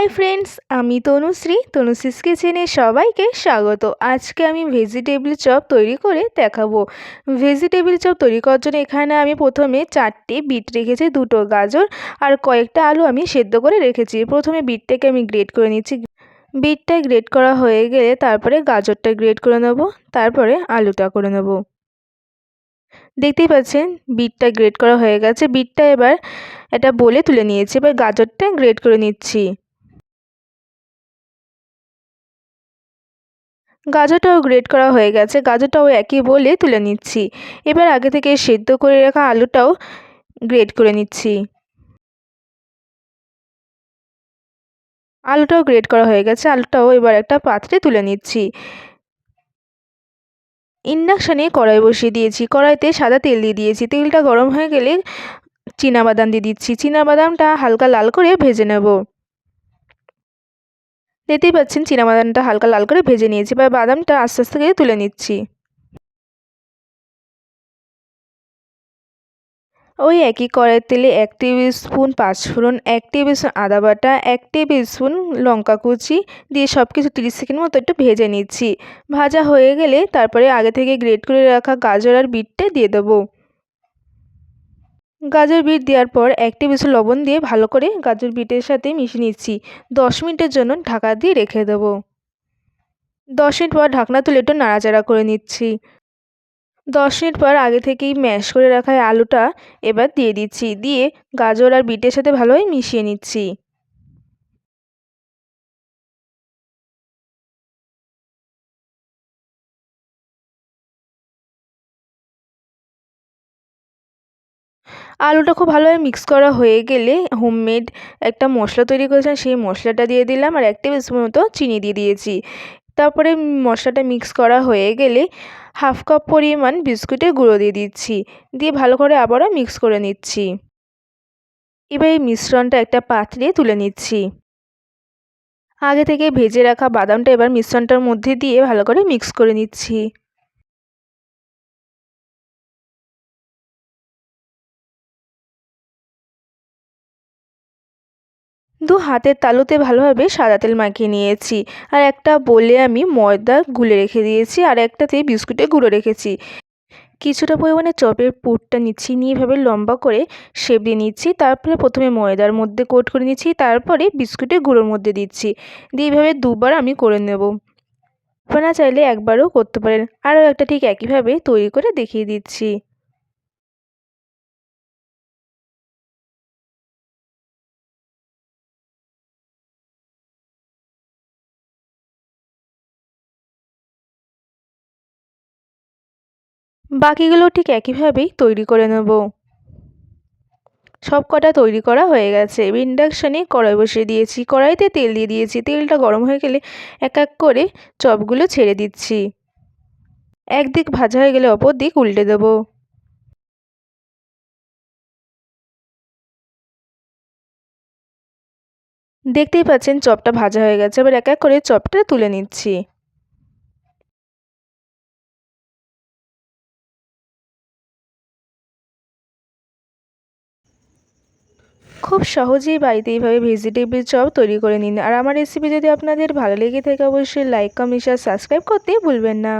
Hi friends আমি তনুশ্রী। তনুশ্রীস কিচেনে সবাইকে স্বাগত। আজকে আমি ভেজিটেবিল চপ তৈরি করে দেখাবো। ভেজিটেবিল চপ তৈরি করার জন্য এখানে আমি প্রথমে চারটে বিট রেখেছি, দুটো গাজর আর কয়েকটা আলু আমি সেদ্ধ করে রেখেছি। প্রথমে বিটটাকে আমি গ্রেট করে নিচ্ছি। বিটটা গ্রেট করা হয়ে গেলে তারপরে গাজরটা গ্রেট করে নেব, তারপরে আলুটা করে নেব। দেখতেই পাচ্ছেন বিটটা গ্রেট করা হয়ে গেছে। বিটটা এবার এটা বলে তুলে নিয়েছি। এবার গাজরটা গ্রেট করে নিচ্ছি। গাজরটাও গ্রেট করা হয়ে গেছে। গাজরটাও একই বলে তুলে নিচ্ছি। এবার আগে থেকে সেদ্ধ করে রাখা আলুটাও গ্রেট করে নিচ্ছি। আলুটাও গ্রেট করা হয়ে গেছে। আলুটাও এবার একটা পাত্রে তুলে নিচ্ছি। ইন্ডাকশানে কড়াই বসিয়ে দিয়েছি। কড়াইতে সাদা তেল দিয়ে দিয়েছি। তেলটা গরম হয়ে গেলে বাদাম দিয়ে দিচ্ছি। বাদামটা হালকা লাল করে ভেজে নেব। দেখতেই পাচ্ছেন বাদামটা হালকা লাল করে ভেজে নিয়েছি, এবার বাদামটা আস্তে আস্তে করে তুলে নিচ্ছি। ওই একই কড়াইয়ের তেলে এক টেবিল স্পুন পাঁচফোড়ন, এক টেবিল স্পুন আদা বাটা, এক টেবিল স্পুন লঙ্কা কুচি দিয়ে সব কিছু তিরিশ সেকেন্ড মতো একটু ভেজে নিচ্ছি। ভাজা হয়ে গেলে তারপরে আগে থেকে গ্রেট করে রাখা গাজর আর বিটটা দিয়ে দেবো। গাজর বিট দেওয়ার পর এক টেবিল স্পুন লবণ দিয়ে ভালো করে গাজর বিটের সাথে মিশিয়ে নিচ্ছি। দশ মিনিটের জন্য ঢাকা দিয়ে রেখে দেবো। দশ মিনিট পর ঢাকনা তুলে একটু নাড়াচাড়া করে নিচ্ছি। দশ মিনিট পর আগে থেকেই ম্যাশ করে রাখা আলুটা এবার দিয়ে দিচ্ছি। দিয়ে গাজর আর বিটের সাথে ভালোভাবে মিশিয়ে নিচ্ছি। আলুটা খুব ভালোভাবে মিক্স করা হয়ে গেলে হোমমেড একটা মশলা তৈরি করেছিলাম, সেই মশলাটা দিয়ে দিলাম আর এক টেবিল স্পুন মতো চিনি দিয়ে দিয়েছি। তারপরে মশলাটা মিক্স করা হয়ে গেলে হাফ কাপ পরিমাণ বিস্কুটের গুঁড়ো দিয়ে দিচ্ছি, দিয়ে ভালো করে আবারও মিক্স করে নিচ্ছি। এবার এই মিশ্রণটা একটা পাত্রে তুলে নিচ্ছি। আগে থেকে ভেজে রাখা বাদামটা এবার মিশ্রণটার মধ্যে দিয়ে ভালো করে মিক্স করে নিচ্ছি। দু হাতের তালুতে ভালোভাবে সাদা তেল মাখিয়ে নিয়েছি। আর একটা বলে আমি ময়দা গুলে রেখে দিয়েছি আর একটাতে বিস্কুটে গুঁড়ো রেখেছি। কিছুটা পরিমাণে চপের পুরটা নিচ্ছি, নিয়ে এভাবে লম্বা করে শেপ দিয়ে নিচ্ছি। তারপরে প্রথমে ময়দার মধ্যে কোট করে নিচ্ছি, তারপরে বিস্কুটের গুঁড়োর মধ্যে দিচ্ছি। দিয়ে এইভাবে দুবার আমি করে নেব। আপনারা চাইলে একবারও করতে পারেন। আরও একটা ঠিক একইভাবে তৈরি করে দেখিয়ে দিচ্ছি। বাকিগুলো ঠিক একইভাবেই তৈরি করে নেব। সব কটা তৈরি করা হয়ে গেছে। ইন্ডাকশানে কড়াই বসিয়ে দিয়েছি। কড়াইতে তেল দিয়ে দিয়েছি। তেলটা গরম হয়ে গেলে এক এক করে চপগুলো ছেড়ে দিচ্ছি। একদিক ভাজা হয়ে গেলে অপর দিক উল্টে দেবো। দেখতেই পাচ্ছেন চপটা ভাজা হয়ে গেছে। এবার এক এক করে চপটা তুলে নিচ্ছি। খুব সহজেই বাড়িতে এইভাবে ভেজিটেবিল চপ তৈরি করে নিন। আর আমার রেসিপি যদি আপনাদের ভালো লেগে থাকে, অবশ্যই লাইক কমেন্ট সাবস্ক্রাইব করতে ভুলবেন না।